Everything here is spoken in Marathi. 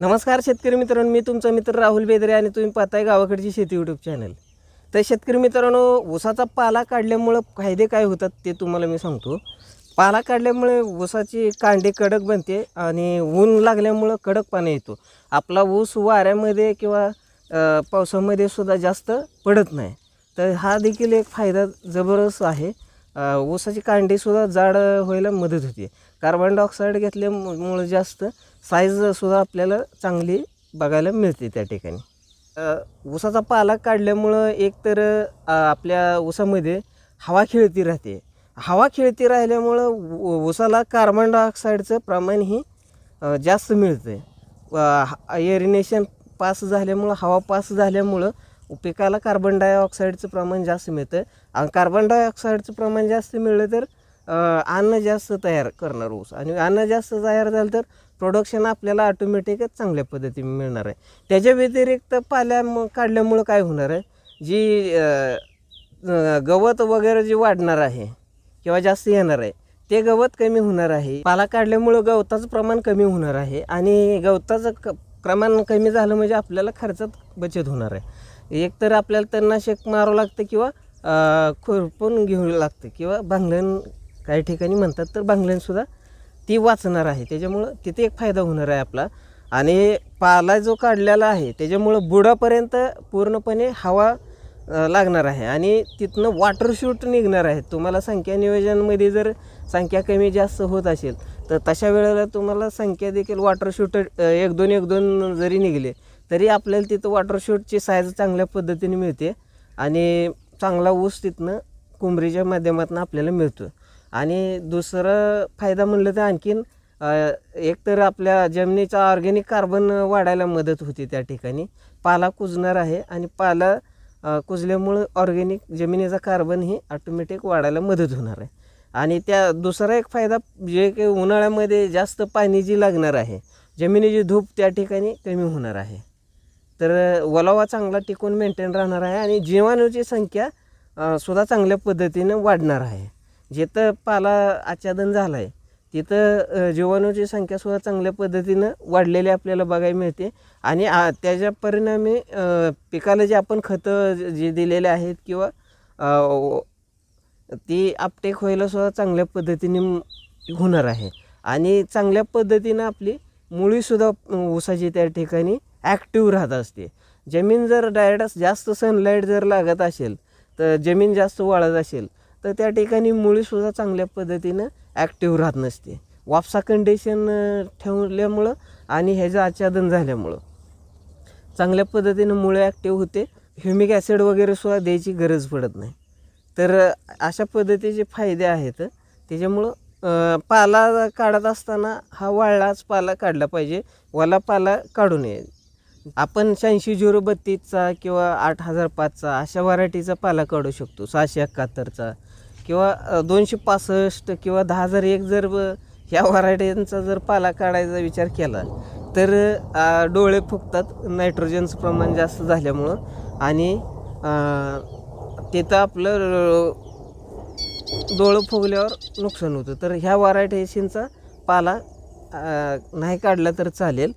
नमस्कार शेतकरी मित्रांनो मी तुमचा मित्र राहुल बेदरे आणि तुम्ही पाहताय गावाकडची शेती यूट्यूब चॅनल तर शेतकरी मित्रांनो ऊसाचा पाला काढल्यामुळं फायदे काय होतात ते तुम्हाला मी सांगतो. पाला काढल्यामुळे ऊसाची कांडी कडक बनते आणि ऊन लागल्यामुळं कडक पाणी येतो. आपला ऊस वाऱ्यामध्ये किंवा पावसामध्ये सुद्धा जास्त पडत नाही. तर हा देखील एक फायदा जबरदस्त आहे. ऊसाची कांडीसुद्धा जाड व्हायला मदत होते. कार्बन डायऑक्साईड घेतल्यामुळं जास्त साईजसुद्धा आपल्याला चांगली बघायला मिळते त्या ठिकाणी. ऊसाचा पाला काढल्यामुळं एकतर आपल्या ऊसामध्ये हवा खेळती राहते. हवा खेळती राहिल्यामुळं ऊसाला कार्बन डायऑक्साईडचं प्रमाणही जास्त मिळतं एरिनेशन पास झाल्यामुळं हवा पास झाल्यामुळं पिकाला कार्बन डायऑक्साईडचं प्रमाण जास्त मिळतं आणि कार्बन डायऑक्साईडचं प्रमाण जास्त मिळलं तर अन्न जास्त तयार करणार ऊस. आणि अन्न जास्त तयार झालं तर प्रोडक्शन आपल्याला ऑटोमॅटिकच चांगल्या पद्धतीने मिळणार आहे. त्याच्या व्यतिरिक्त पाल्या काढल्यामुळं काय होणार आहे? जी गवत वगैरे जे वाढणार आहे किंवा जास्त येणार आहे ते गवत कमी होणार आहे. पाला काढल्यामुळं गवताचं प्रमाण कमी होणार आहे. आणि गवताचं क प्रमाण कमी झालं म्हणजे आपल्याला खर्चात बचत होणार आहे. एक तर आपल्याला तणनाशक मारावं लागतं किंवा खुरपून घेऊ लागतं किंवा भांगलन काही ठिकाणी म्हणतात तर भांगलनसुद्धा ती वाचणार आहे. त्याच्यामुळं तिथे एक फायदा होणार आहे आपला. आणि पाला जो काढलेला आहे त्याच्यामुळं बुडापर्यंत पूर्णपणे हवा लागणार आहे. आणि तिथनं वॉटर शूट निघणार आहे. तुम्हाला संख्या नियोजनमध्ये जर संख्या कमी जास्त होत असेल तर तशा वेळेला तुम्हाला संख्या देखील वॉटर एक दोन एक दोन जरी निघले तरी आपल्याला तिथं वॉटर शूटची साईज चांगल्या पद्धतीने मिळते. आणि चांगला ऊस तिथनं कुंबरीच्या माध्यमातून आपल्याला मिळतो. आणि दुसरं फायदा म्हणलं तर आणखीन एक तर आपल्या जमिनीचा ऑर्गॅनिक कार्बन वाढायला मदत होते त्या ठिकाणी. पाला कुजणार आहे आणि पाला कुजल्यामुळं ऑर्गॅनिक जमिनीचा कार्बन ही ऑटोमॅटिक वाढायला मदत होणार आहे. आणि त्या दुसरा एक फायदा जे की उन्हाळ्यामध्ये जास्त पाणी जी लागणार आहे जमिनीची धूप त्या ठिकाणी कमी होणार आहे. तर ओलावा चांगला टिकून मेंटेन राहणार आहे आणि जीवाणूची संख्या सुद्धा चांगल्या पद्धतीनं वाढणार आहे. जिथं पाला आच्छादन झाला आहे तिथं जीवाणूची संख्या संख्यासुद्धा चांगल्या पद्धतीनं वाढलेली आपल्याला बघायला मिळते. आणि आ त्याच्या परिणामी पिकाला जे आपण खतं जे- दिलेले आहेत किंवा ती आपटेक व्हायला सुद्धा चांगल्या पद्धतीने होणार आहे. आणि चांगल्या पद्धतीनं आपली मुळीसुद्धा ऊसाची त्या ठिकाणी ॲक्टिव्ह राहत असते. जमीन जर डायरेक्ट जास्त सनलाईट जर लागत असेल तर जमीन जास्त वाळत असेल तर त्या ठिकाणी मुळीसुद्धा चांगल्या पद्धतीनं ॲक्टिव्ह राहत नसते. वापसा कंडिशन ठेवल्यामुळं आणि ह्याचं आच्छादन झाल्यामुळं. चांगल्या पद्धतीनं मुळे ॲक्टिव्ह होते. ह्युमिक ॲसिड वगैरे सुद्धा द्यायची गरज पडत नाही. तर अशा पद्धतीचे फायदे आहेत. त्याच्यामुळं पाला काढत असताना हा वाळलाच पाला काढला पाहिजे. वाला पाला काढू नये. आपण शहाऐंशी झिरो बत्तीसचा किंवा आठ हजार पाचचा अशा व्हरायटीचा पाला काढू शकतो. सहाशे एकाहत्तरचा. किंवा दोनशे पासष्ट किंवा दहा हजार एक जर ह्या व्हरायटींचा जर पाला काढायचा विचार केला तर डोळे फुगतात नायट्रोजनचं प्रमाण जास्त झाल्यामुळं. आणि तिथं आपलं डोळं फुगल्यावर नुकसान होतं. तर ह्या व्हरायटीशींचा पाला नाही काढला तर चालेल.